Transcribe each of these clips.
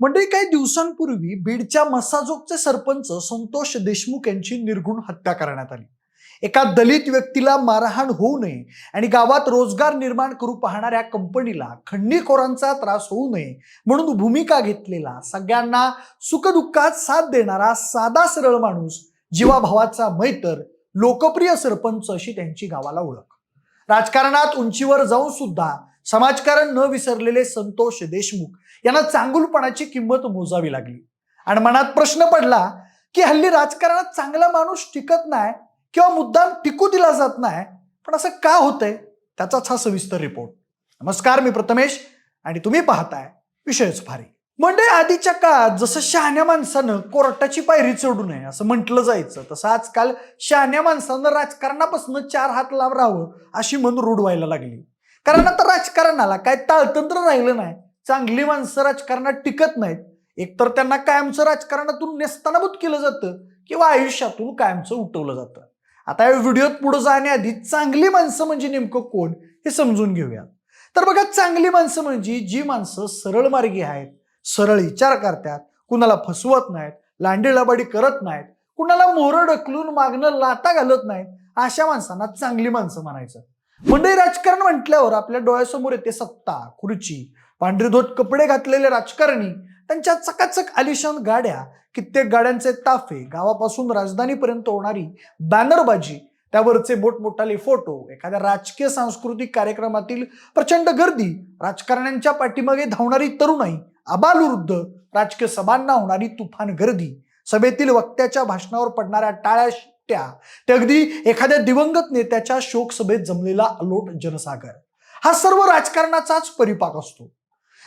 म्हणजे काही दिवसांपूर्वी बीडच्या मसाजोगचे सरपंच संतोष देशमुख यांची निर्गुण हत्या करण्यात आली. एका दलित व्यक्तीला मारहाण होऊ नये आणि गावात रोजगार निर्माण करू पाहणाऱ्या कंपनीला खंडीखोरांचा त्रास होऊ नये म्हणून भूमिका घेतलेला सगळ्यांना सुखदुःखात साथ देणारा साधा सरळ माणूस जीवाभावाचा मैतर लोकप्रिय सरपंच अशी त्यांची गावाला ओळख. राजकारणात उंचीवर जाऊन सुद्धा समाजकारण न विसरलेले संतोष देशमुख यांना चांगुलपणाची किंमत मोजावी लागली. आणि मनात प्रश्न पडला की हल्ली राजकारणात चांगला माणूस टिकत नाही किंवा मुद्दाम टिकू दिला जात नाही पण असं का होतंय? त्याचाच हा सविस्तर रिपोर्ट नमस्कार मी प्रथमेश आणि तुम्ही पाहताय विषयच भारी. म्हणजे आधीच्या काळात जसं शहाण्या माणसानं कोर्टाची पायरी चढू नये असं म्हटलं जायचं तसं आजकाल शहाण्या माणसानं राजकारणापासून चार हात लांब राहावं अशी मन रूढ व्हायला लागली. कारण आता राजकारणाला काय ताळतंत्र राहिलं नाही. चांगली माणसं राजकारणात टिकत नाहीत. एकतर त्यांना कायमचं राजकारणातून नेस्तानाभूत केलं जातं किंवा आयुष्यातून कायमचं उठवलं जातं. आता या व्हिडिओत पुढे जाण्याआधी चांगली माणसं म्हणजे नेमकं कोण हे समजून घेऊया. तर बघा चांगली माणसं म्हणजे जी माणसं सरळ मार्गी आहेत सरळ विचार करतात कुणाला फसवत नाहीत लांडीलाबाडी करत नाहीत कुणाला मोहरं ढकलून मागणं लाता घालत नाहीत अशा माणसांना चांगली माणसं म्हणायचं. म्हणजे राजकारण म्हटल्यावर आपल्या डोळ्यासमोर येते सत्ता खुर्ची. पांढरीधोत कपडे घातलेले राजकारणी त्यांच्या चकाचक आलिशान गाड्या कित्येक गाड्यांचे ताफे गावापासून राजधानीपर्यंत होणारी बॅनरबाजी त्यावरचे मोठमोठाले फोटो एखाद्या राजकीय सांस्कृतिक कार्यक्रमातील प्रचंड गर्दी राजकारण्यांच्या पाठीमागे धावणारी तरुणाई अबालवृद्ध राजकीय सभांना होणारी तुफान गर्दी सभेतील वक्त्याच्या भाषणावर पडणाऱ्या टाळ्या एकट्या ते अगदी एखाद्या दिवंगत नेत्याच्या शोक सभेत जमलेला अलोट जनसागर. हा सर्व राजकारणाचाच परिपाक असतो.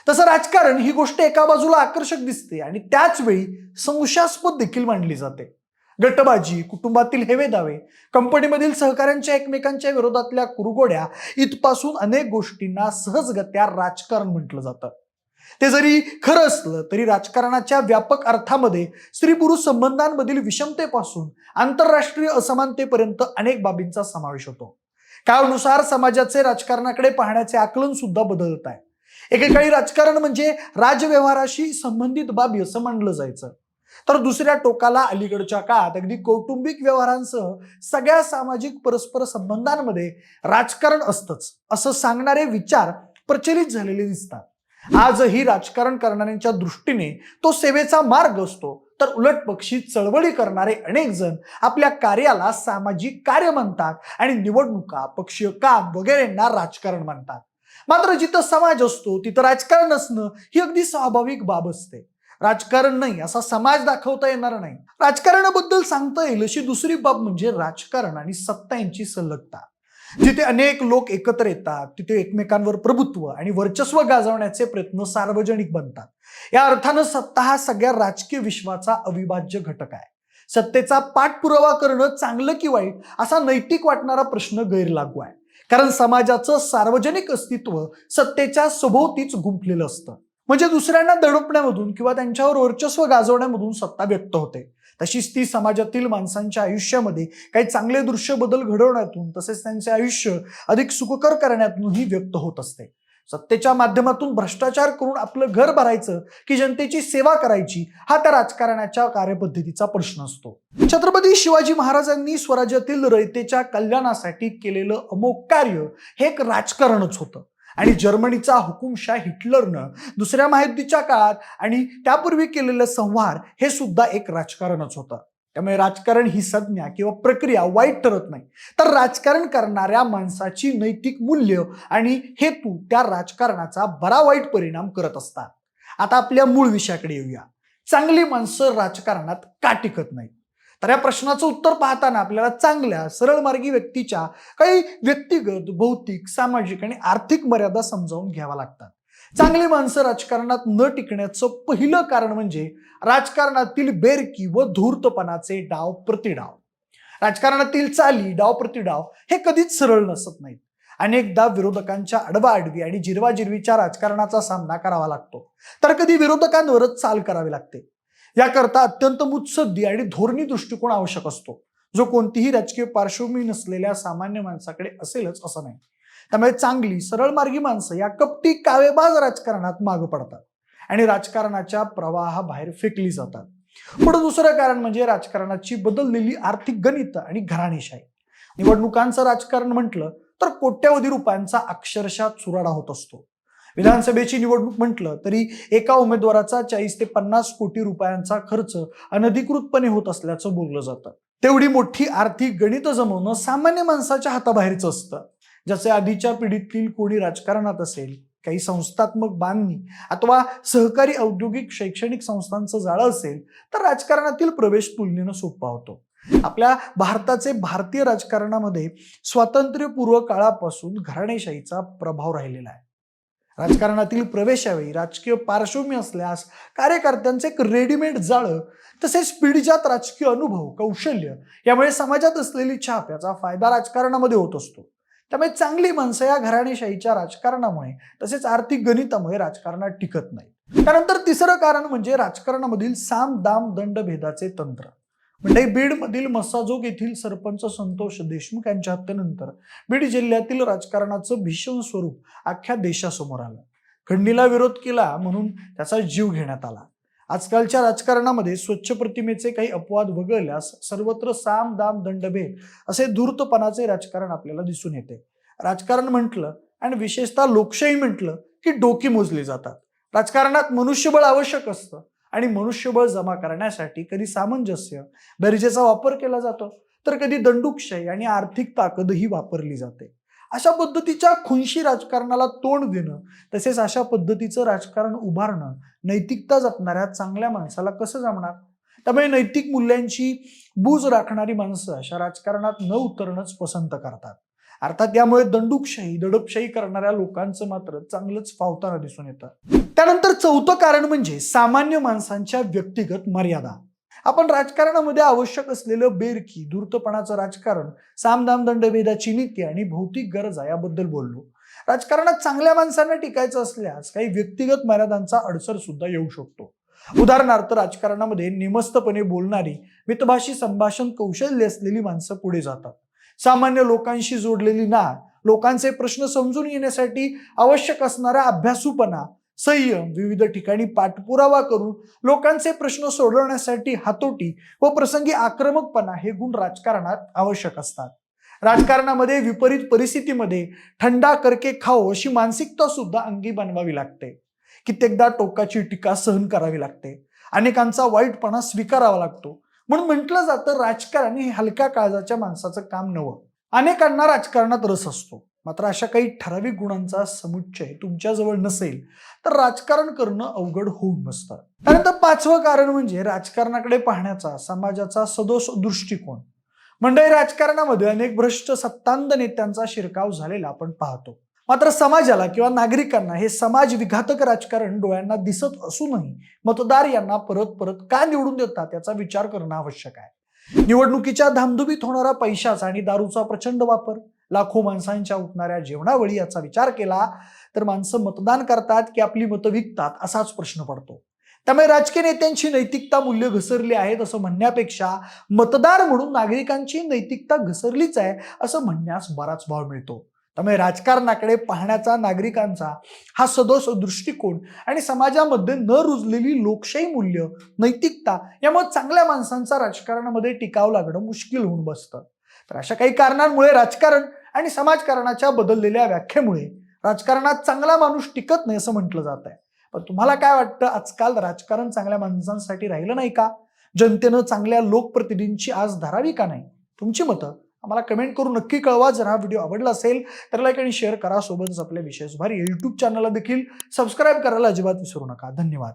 तसं राजकारण ही गोष्ट एका बाजूला आकर्षक दिसते आणि त्याच वेळी संशयास्पद देखील मांडली जाते. गटबाजी कुटुंबातील हेवे दावे कंपनीमधील सहकाऱ्यांच्या एकमेकांच्या विरोधातल्या कुरगोड्या इथपासून अनेक गोष्टींना सहजगत्या राजकारण म्हटलं जातं. ते जरी खरं असलं तरी राजकारणाच्या व्यापक अर्थामध्ये स्त्री पुरुष संबंधांमधील विषमतेपासून आंतरराष्ट्रीय असमानतेपर्यंत अनेक बाबींचा समावेश होतो. काळानुसार समाजाचे राजकारणाकडे पाहण्याचे आकलन सुद्धा बदलत आहे. एकेकाळी राजकारण म्हणजे राजव्यवहाराशी संबंधित बाबी असं मानलं जायचं. तर दुसऱ्या टोकाला अलीकडच्या काळात अगदी कौटुंबिक व्यवहारांसह सगळ्या सामाजिक परस्पर संबंधांमध्ये राजकारण असतंच असं सांगणारे विचार प्रचलित झालेले दिसतात. आजही राजकारण करणाऱ्यांच्या दृष्टीने तो सेवेचा मार्ग असतो. तर उलट पक्षी चळवळी करणारे अनेक जण आपल्या कार्याला सामाजिक कार्य म्हणतात आणि निवडणुका पक्षीय काम वगैरेंना राजकारण म्हणतात. मात्र जिथं समाज असतो तिथं राजकारण असणं ही अगदी स्वाभाविक बाब असते. राजकारण नाही असा समाज दाखवता येणार नाही. राजकारणाबद्दल सांगता येईल अशी दुसरी बाब म्हणजे राजकारण आणि सत्ता यांची संलग्नता. जिथे अनेक लोक एकत्र येतात तिथे एकमेकांवर प्रभुत्व आणि वर्चस्व गाजवण्याचे प्रयत्न सार्वजनिक बनतात. या अर्थानं सत्ता हा सगळ्या राजकीय विश्वाचा अविभाज्य घटक आहे. सत्तेचा पाठपुरावा करणं चांगलं की वाईट असा नैतिक वाटणारा प्रश्न गैरलागू आहे. कारण समाजाचं सार्वजनिक अस्तित्व सत्तेच्या सभोवतीच गुंफलेलं असतं. म्हणजे दुसऱ्यांना दडपण्यामधून किंवा त्यांच्यावर वर्चस्व गाजवण्यामधून सत्ता व्यक्त होते. तशीच ती समाजातील माणसांच्या आयुष्यामध्ये काही चांगले दृश्य बदल घडवण्यातून तसेच त्यांचे आयुष्य अधिक सुखकर करण्यातूनही व्यक्त होत असते. सत्तेच्या माध्यमातून भ्रष्टाचार करून आपलं घर भरायचं की जनतेची सेवा करायची हा त्या राजकारणाच्या कार्यपद्धतीचा प्रश्न असतो. छत्रपती शिवाजी महाराजांनी स्वराज्यातील रयतेच्या कल्याणासाठी केलेलं अमोक कार्य हे एक राजकारणच होतं. आणि जर्मनीचा हुकुमशाह हिटलरनं दुसऱ्या महायुद्धीच्या काळात आणि त्यापूर्वी केलेलं संहार हे सुद्धा एक राजकारणच होतं. त्यामुळे राजकारण ही संज्ञा किंवा प्रक्रिया वाईट ठरत नाही. तर राजकारण करणाऱ्या माणसाची नैतिक मूल्य आणि हेतू त्या राजकारणाचा बरा वाईट परिणाम करत असतात. आता आपल्या मूळ विषयाकडे येऊया. चांगली माणसं राजकारणात का टिकत नाहीत? तर या प्रश्नाचं उत्तर पाहताना आपल्याला चांगल्या सरळमार्गी व्यक्तीच्या काही व्यक्तिगत भौतिक सामाजिक आणि आर्थिक मर्यादा समजावून घ्याव्या लागतात. चांगली माणसं राजकारणात न टिकण्याचं पहिलं कारण म्हणजे राजकारणातील बेरकी व धूर्तपणाचे डाव प्रतिडाव. राजकारणातील चाली डाव प्रतिडाव हे कधीच सरळ नसत नाहीत. अनेकदा विरोधकांच्या अडवाअडवी आणि जिरवाजिरवीच्या राजकारणाचा सामना करावा लागतो. तर कधी विरोधकांवरच चाल करावी लागते. याकरता अत्यंत मुत्सद्दी आणि धोरणी दृष्टिकोन आवश्यक असतो. जो कोणतीही राजकीय पार्श्वभूमी नसलेल्या सामान्य माणसाकडे असेलच असं नाही. त्यामुळे चांगली सरळ मार्गी माणसं या कपटी कावेबाज राजकारणात मागं पडतात आणि राजकारणाच्या प्रवाहाबाहेर फेकली जातात. पुढे दुसरं कारण म्हणजे राजकारणाची बदललेली आर्थिक गणित आणि घराणेशाही. निवडणुकांचं राजकारण म्हटलं तर कोट्यवधी रुपयांचा अक्षरशः चुराडा होत असतो. विधानसभेची निवडणूक म्हटलं तरी एका उमेदवाराचा चाळीस ते पन्नास कोटी रुपयांचा खर्च अनधिकृतपणे होत असल्याचं बोललं जातं. तेवढी मोठी आर्थिक गणित जमवणं सामान्य माणसाच्या हाताबाहेरचं असतं. ज्याचे आधीच्या पिढीतील कोणी राजकारणात असेल काही संस्थात्मक बांधणी अथवा सहकारी औद्योगिक शैक्षणिक संस्थांचं जाळं असेल तर राजकारणातील प्रवेश तुलनेनं सोपा होतो. आपल्या भारताचे भारतीय राजकारणामध्ये स्वातंत्र्यपूर्व काळापासून घराणेशाहीचा प्रभाव राहिलेला आहे. राजकारणातील प्रवेशावेळी राजकीय पार्श्वभूमी असल्यास कार्यकर्त्यांचे एक रेडीमेड जाळं तसेच पिढीजात राजकीय अनुभव कौशल्य यामुळे समाजात असलेली छाप याचा फायदा राजकारणामध्ये होत असतो. त्यामुळे चांगली माणसं या घराणेशाहीच्या राजकारणामुळे तसेच आर्थिक गणितामुळे राजकारणात टिकत नाही त्यानंतर तिसरं कारण म्हणजे राजकारणामधील साम दाम दंड भेदाचे तंत्र. म्हणजे बीडमधील मसाजोग येथील सरपंच संतोष देशमुख यांच्या हत्येनंतर बीड जिल्ह्यातील राजकारणाचं भीषण स्वरूप अख्ख्या देशासमोर आलं. खंडीला विरोध केला म्हणून त्याचा जीव घेण्यात आला. आजकालच्या राजकारणामध्ये स्वच्छ प्रतिमेचे काही अपवाद वगळल्यास सर्वत्र साम दाम दंडभेद असे धूर्तपणाचे राजकारण आपल्याला दिसून येते. राजकारण म्हटलं आणि विशेषतः लोकशाही म्हटलं की डोकी मोजली जातात. राजकारणात मनुष्यबळ आवश्यक असतं. आणि मनुष्यबळ जमा करण्यासाठी कधी सामंजस्य दर्जेचा वापर केला जातो तर कधी दंडुकशाही आणि आर्थिक ताकदही वापरली जाते. अशा पद्धतीच्या खुनशी राजकारणाला तोंड देणं तसेच अशा पद्धतीचं राजकारण उभारणं नैतिकता जपणाऱ्या चांगल्या माणसाला कसं जमणार? त्यामुळे नैतिक मूल्यांची बूज राखणारी माणसं अशा राजकारणात न उतरणंच पसंत करतात. अर्थात यामुळे दंडुकशाही दडपशाही करणाऱ्या लोकांचं मात्र चांगलंच फावताना दिसून येतं. त्यानंतर चौथं कारण म्हणजे सामान्य माणसांच्या व्यक्तिगत मर्यादा. आपण राजकारणामध्ये आवश्यक असलेलं बेरकी धूर्तपणाचं राजकारण सामदाम दंडभेदाची नीती आणि भौतिक गरजा याबद्दल बोललो. राजकारणात चांगल्या माणसांना टिकायचं असल्यास काही व्यक्तिगत मर्यादांचा अडसर सुद्धा येऊ शकतो. उदाहरणार्थ राजकारणामध्ये निमस्तपणे बोलणारी मितभाषी संभाषण कौशल्य असलेली माणसं पुढे जातात. सामान्य लोकांशी जोडलेली नाळ लोकांचे प्रश्न समजून घेण्यासाठी आवश्यक असणारा अभ्यासूपणा संयम विविध ठिकाणी पाठपुरावा करून लोकांचे प्रश्न सोडवण्यासाठी हातोटी व प्रसंगी आक्रमकपणा हे गुण राजकारणात आवश्यक असतात. राजकारणामध्ये विपरीत परिस्थितीमध्ये थंडा करके खाओ अशी मानसिकता सुद्धा अंगी बनवावी लागते. कित्येकदा टोकाची टीका सहन करावी लागते. अनेकांचा वाईटपणा स्वीकारावा लागतो. म्हणून म्हटलं जातं राजकारण हे हलक्या काळजाच्या माणसाचं काम नवं अनेकांना राजकारणात रस असतो. मात्र अशा काही ठराविक गुणांचा समुच्चय तुमच्याजवळ नसेल तर राजकारण करणं अवघड होऊन बसतं. त्यानंतर पाचवं कारण म्हणजे राजकारणाकडे पाहण्याचा समाजाचा सदोष दृष्टिकोन. मंडळी राजकारणामध्ये अनेक भ्रष्ट सत्तांध नेत्यांचा शिरकाव झालेला आपण पाहतो. मात्र समाजाला किंवा नागरिकांना हे समाज विघातक राजकारण डोळ्यांना दिसत असूनही मतदार यांना परत परत का निवडून देतात याचा विचार करणं आवश्यक आहे. निवडणुकीच्या धामधुमीत होणारा पैशाचा आणि दारूचा प्रचंड वापर लाखो माणसांच्या उठणाऱ्या जेवणावळी याचा विचार केला तर माणसं मतदान करतात की आपली मतं विकतात असाच प्रश्न पडतो. त्यामुळे राजकीय नेत्यांची नैतिकता मूल्य घसरली आहेत असं म्हणण्यापेक्षा मतदार म्हणून नागरिकांची नैतिकता घसरलीच आहे असं म्हणण्यास बराच भाव मिळतो. त्यामुळे राजकारणाकडे पाहण्याचा नागरिकांचा हा सदोष दृष्टिकोन आणि समाजामध्ये न रुजलेली लोकशाही मूल्य नैतिकता यामुळे चांगल्या माणसांचा राजकारणामध्ये टिकाव लागणं मुश्किल होऊन बसतं. तर अशा काही कारणांमुळे राजकारण आणि समाजकारणाच्या बदललेल्या व्याख्येमुळे राजकारणात चांगला माणूस टिकत नाही असं म्हटलं जात आहे पण तुम्हाला काय वाटतं? आजकाल राजकारण चांगल्या माणसांसाठी राहिलं नाही का? जनतेनं चांगल्या लोकप्रतिनिधींची आज धरावी का नाही? तुमची मतं? आम्हाला कमेंट करून नक्की कळवा. जर हा व्हिडिओ आवडला असेल तर लाईक आणि शेअर करा. सोबतच आपल्या विशेष भारी यूट्यूब चॅनलला देखील सबस्क्राईब करायला अजिबात विसरू नका. धन्यवाद.